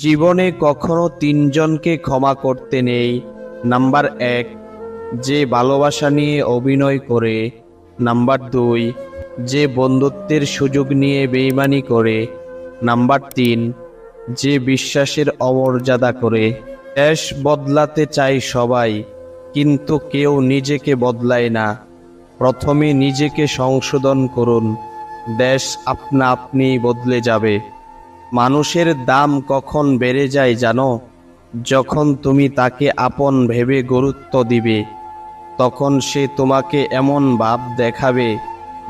জীবনে কখনো তিনজনকে ক্ষমা করতে নেই। নাম্বার এক, যে ভালোবাসা নিয়ে অভিনয় করে। নাম্বার দুই, যে বন্ধুত্বের সুযোগ নিয়ে বেইমানি করে। নাম্বার তিন, যে বিশ্বাসের অমর্যাদা করে। দেশ বদলাতে চাই সবাই, কিন্তু কেউ নিজেকে বদলায় না। প্রথমে নিজেকে সংশোধন করুন। দেশ আপনা আপনি বদলে যাবে। মানুষের দাম কখন বেড়ে যায় জানো? যখন তুমি তাকে আপন ভেবে গুরুত্ব দিবে, তখন সে তোমাকে এমন ভাব দেখাবে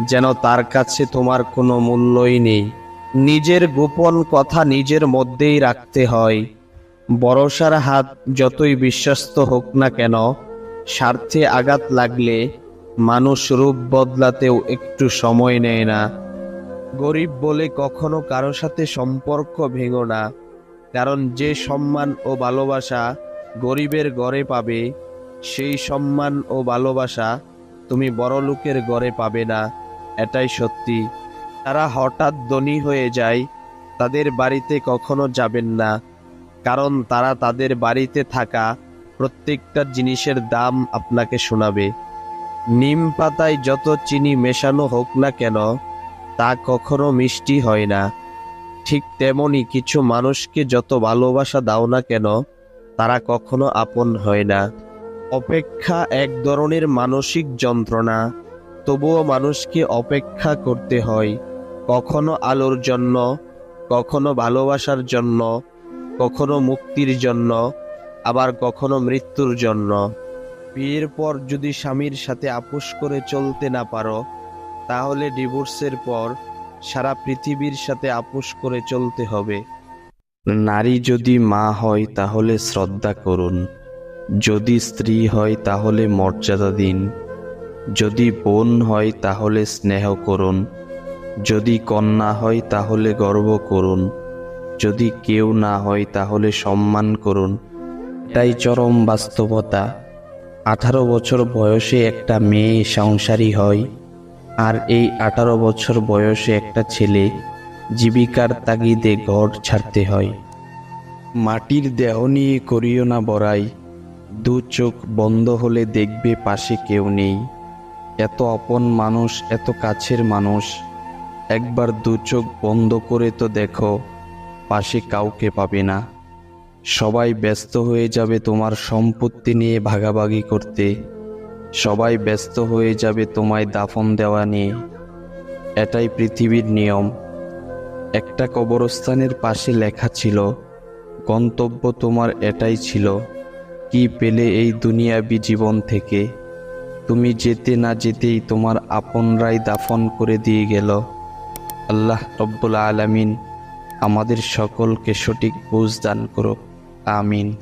যেন তার কাছে তোমার কোনো মূল্যই নেই। নিজের গোপন কথা নিজের মধ্যেই রাখতে হয়। ভরসার হাত যতই বিশ্বস্ত হোক না কেন, স্বার্থে আঘাত লাগলে মানুষ রূপ বদলাতেও একটু সময় নেয় না। গরিব বলে কখনো কারও সাথে সম্পর্ক ভেঙো না, কারণ যে সম্মান ও ভালোবাসা গরিবের গড়ে পাবে, সেই সম্মান ও ভালোবাসা তুমি বড় লোকের গড়ে পাবে না, এটাই সত্যি। তারা হঠাৎ ধনী হয়ে যায়, তাদের বাড়িতে কখনো যাবেন না, কারণ তারা তাদের বাড়িতে থাকা প্রত্যেকটা জিনিসের দাম আপনাকে শোনাবে। নিম পাতায় যত চিনি মেশানো হোক না কেন তা কখনো মিষ্টি হয় না। ঠিক তেমনি কিছু মানুষকে যত ভালোবাসা দাও না কেন, তারা কখনো আপন হয় না। অপেক্ষা এক ধরনের মানসিক যন্ত্রণা। তবুও মানুষকে অপেক্ষা করতে হয়। কখনো আলোর জন্য, কখনো ভালোবাসার জন্য, কখনো মুক্তির জন্য, আবার কখনো মৃত্যুর জন্য। বিয়ের পর যদি স্বামীর সাথে আপোষ করে চলতে না পারো তাহলে ডিভোর্সের পর সারা পৃথিবীর সাথে আপোষ করে চলতে হবে। নারী যদি মা হয়, তাহলে শ্রদ্ধা করুন। যদি স্ত্রী হয়, তাহলে মর্যাদা দিন। যদি বোন হয়, তাহলে স্নেহ করুন। যদি কন্যা হয়, তাহলে গর্ব করুন। যদি কেউ না হয়, তাহলে সম্মান করুন। এটাই চরম বাস্তবতা। আঠারো বছর বয়সে একটা মেয়ে সংসারী হয়। আর এই আঠারো বছর বয়সে একটা ছেলে জীবিকার তাগিদে ঘর ছাড়তে হয়। মাটির দেহ নিয়ে করিও না বড়াই, দু চোখ বন্ধ হলে দেখবে পাশে কেউ নেই। এত আপন মানুষ, এত কাছের মানুষ, একবার দু চোখ বন্ধ করে তো দেখো, পাশে কাউকে পাবে না। সবাই ব্যস্ত হয়ে যাবে তোমার সম্পত্তি নিয়ে ভাগাভাগি করতে। সবাই ব্যস্ত হয়ে যাবে তোমায় দাফন দেওয়া নিয়ে। এটাই পৃথিবীর নিয়ম। একটা কবরস্থানের পাশে লেখা ছিল, গন্তব্য তোমার এটাই ছিল। কি পেলে এই দুনিয়াবি জীবন থেকে? তুমি যেতে না যেতেই তোমার আপনরাই দাফন করে দিয়ে গেল। আল্লাহ রব্বুল আলামিন আমাদের সকলকে সঠিক বুঝ দান করো আমিন।